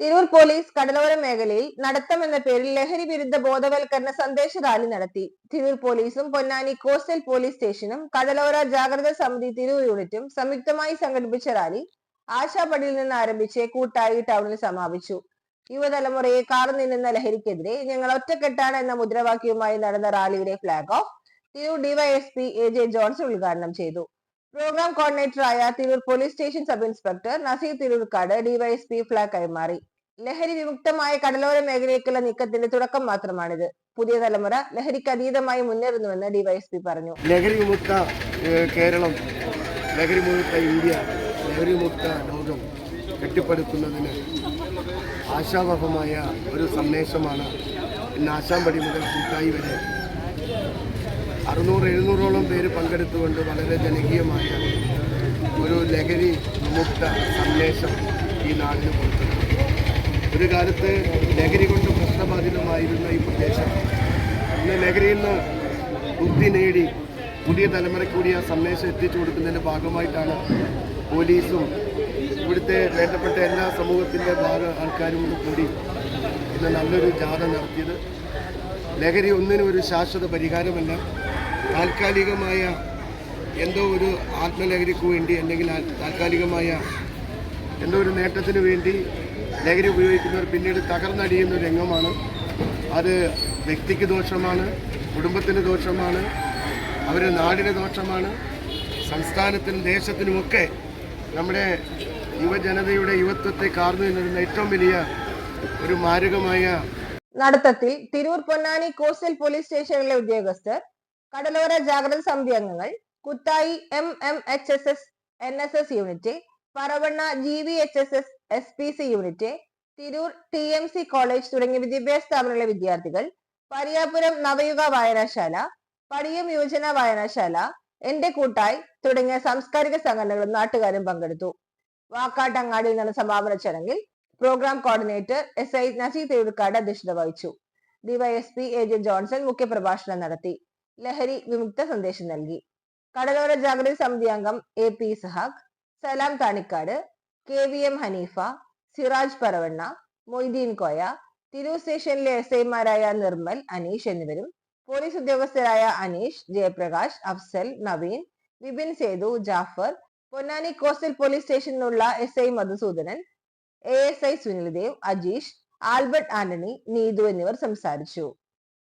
Tirur police കടലോര മേഖലയിൽ നടത്തം എന്ന പേരിൽ ലഹരി വിരുദ്ധ ബോധവൽക്കരണ സന്ദേശ റാലി നടത്തി. തിരൂർ പോലീസും പൊന്നാനി കോസ്റ്റൽ പോലീസ് സ്റ്റേഷനും കടലോര ജാഗ്രത സമിതി തിരൂർ യൂണിറ്റും സംയുക്തമായി സംഘടിപ്പിച്ച റാലി ആശാപടിയിൽ നിന്ന് ആരംഭിച്ച് കൂട്ടായി ടൗണിൽ സമാപിച്ചു. യുവതലമുറയെ കാറു നിന്നുന്ന ലഹരിക്കെതിരെ ഞങ്ങൾ ഒറ്റക്കെട്ടാണ് എന്ന മുദ്രാവാക്യവുമായി നടന്ന റാലിയുടെ flag off Tirur DYSP A J Johnson ഉദ്ഘാടനം ചെയ്തു. Programme കോർഡിനേറ്ററായ Tirur police station sub inspector Naseer Tirurkad DYSP flag കൈമാറി. ലഹരി വിമുക്തമായ കടലോര മേഖലയ്ക്കുള്ള നീക്കത്തിന്റെ തുടക്കം മാത്രമാണിത്. പുതിയ തലമുറ ലഹരിക്ക് അതീതമായി മുന്നേറുന്നുവെന്ന് ഡിവൈഎസ്പി പറഞ്ഞു. ലഹരി വിമുക്ത കേരളം ലഹരി വിമുക്ത ഇന്ത്യ ലഹരി വിമുക്ത ലോകം കെട്ടിപ്പടുക്കുന്നതിന് ആശാവഹമായ ഒരു സന്ദേശമാണ് ഇന്ന് മുതൽ കൂട്ടായി വരെ. അറുന്നൂറ് എഴുന്നൂറോളം പേര് പങ്കെടുത്തുകൊണ്ട് വളരെ ജനകീയമായ ഒരു ലഹരി വിമുക്ത സന്ദേശം ഈ നാടിന് കൊടുത്തിട്ടുണ്ട്. ഒരു കാലത്ത് ലഹരി കൊണ്ട് പ്രശ്നബാധിതമായിരുന്ന ഈ പ്രദേശം. ഇന്ന് ലഹരിയിൽ നിന്ന് ബുദ്ധി നേടി പുതിയ തലമുറയ്ക്ക് ആ സന്ദേശം എത്തിച്ചു കൊടുക്കുന്നതിന്റെ ഭാഗമായിട്ടാണ് പോലീസും ഇവിടുത്തെ വേണ്ടപ്പെട്ട എല്ലാ സമൂഹത്തിന്റെ ഭാഗ ആൾക്കാരും കൂടി ഇന്ന് നല്ലൊരു ജാഥ നടത്തിയത്. ലഹരി ഒന്നിനും ഒരു ശാശ്വത പരിഹാരമല്ല. താൽക്കാലികമായ എന്തോ ഒരു ആത്മലഹരിക്ക് വേണ്ടി അല്ലെങ്കിൽ താൽക്കാലികമായ എന്തോ ഒരു നേട്ടത്തിന് വേണ്ടി ലഹരി ഉപയോഗിക്കുന്നവർ പിന്നീട് തകർന്നടിയുന്ന രംഗമാണ്. അത് വ്യക്തിക്ക് ദോഷമാണ് കുടുംബത്തിന് ദോഷമാണ് അവരുടെ നാടിന് ദോഷമാണ് സംസ്ഥാനത്തിനും ദേശത്തിനുമൊക്കെ നമ്മുടെ യുവജനതയുടെ യുവത്വത്തെ കാർന്നു നിന്നിരുന്ന ഏറ്റവും വലിയ ഒരു മാരകമായ നടത്തത്തിൽ തിരൂർ പൊന്നാനി കോസ്റ്റൽ പോലീസ് സ്റ്റേഷനിലെ ഉദ്യോഗസ്ഥർ കടലോര ജാഗ്രത സമിതി അംഗങ്ങൾ കുത്തായി M M H S S N S S unit Paravanna G V H S S S P C unit Tirur T M C college തുടങ്ങിയ വിദ്യാഭ്യാസ സ്ഥാപനങ്ങളിലെ വിദ്യാർത്ഥികൾ പരിയാപുരം നവയുഗ വായനശാല പടിയം യുവജന വായനശാല എന്റെ കൂട്ടായി തുടങ്ങിയ സാംസ്കാരിക സംഘടനകളും നാട്ടുകാരും പങ്കെടുത്തു. വാക്കാട്ടങ്ങാടിയിൽ നടന്ന സമാപന ചടങ്ങിൽ programme coordinator S I Naseer Thevikkad അധ്യക്ഷത വഹിച്ചു. ഡിവൈഎസ്പി എ ജെ ജോൺസൺ മുഖ്യപ്രഭാഷണം നടത്തി. ലഹരി വിമുക്ത സന്ദേശം നൽകി. കടലോര ജാഗ്രത സമിതി അംഗം A P Sahakh Salam Thanikkad K V M Haneefa Siraj Paravanna Moideen Koya Tirur സ്റ്റേഷനിലെ എസ് ഐമാരായ നിർമ്മൽ അനീഷ് എന്നിവരും പോലീസ് ഉദ്യോഗസ്ഥരായ Aneesh Jayaprakash Afsal Naveen Vipin Sethu Jafar Ponnani coastal police സ്റ്റേഷനിലുള്ള S I Madhusoodanan A S I Sunildev Ajeesh Albert Antony Neethu എന്നിവർ സംസാരിച്ചു.